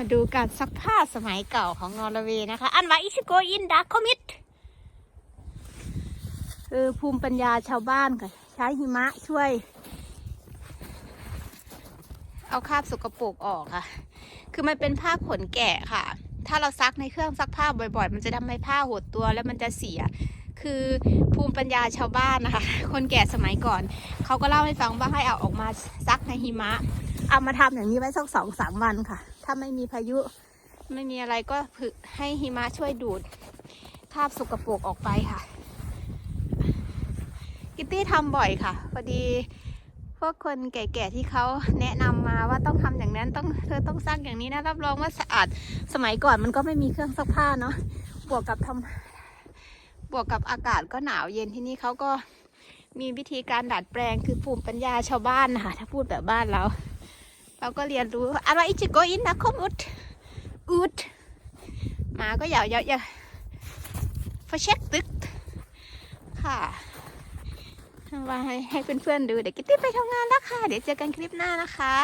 มาดูการซักผ้าสมัยเก่าของนอร์เวย์นะคะ อันว่าอิชิโกอินดาคอมิดคือภูมิปัญญาชาวบ้านค่ะ ใช้หิมะช่วย เอาคราบสกปรกออกค่ะ คือมันเป็นผ้าขนแกะค่ะ ถ้าเราซักในเครื่องซักผ้าบ่อย ๆ มันจะทำให้ผ้าหดตัวแล้วมันจะเสีย คือภูมิปัญญาชาวบ้านนะคะ คนแก่สมัยก่อน เขาก็เล่าให้ฟังว่าให้เอาออกมาซักในหิมะ เอามาทำอย่างนี้ไว้สักสองสามวันค่ะ ถ้าไม่มีพายุ ไม่มีอะไรก็ผึให้หิมะช่วยดูดคราบสกปรกออกไปค่ะ กิตตี้ทำบ่อยค่ะ พอดีพวกคนแก่ๆที่เขาแนะนำมาว่าต้องทำอย่างนั้นต้องเธอต้องซักอย่างนี้นะรับรองว่าสะอาดสมัยก่อนมันก็ไม่มีเครื่องซักผ้าเนาะบวกกับทำบวกกับอากาศก็หนาวเย็นที่นี่เขาก็มีวิธีการดัดแปลงคือภูมิปัญญาชาวบ้านนะคะถ้าพูดแบบบ้านเรา เราก็เรียนรู้อะไรอิจิโกอินนะคมอุดอุดหมาก็อยากอยากอยากฟเช็คตึก ค่ะว่าให้ให้เพื่อนๆดูเดี๋ยวกิตตี้ไปทำงานแล้วค่ะ เดี๋ยวเจอกันคลิปหน้านะคะ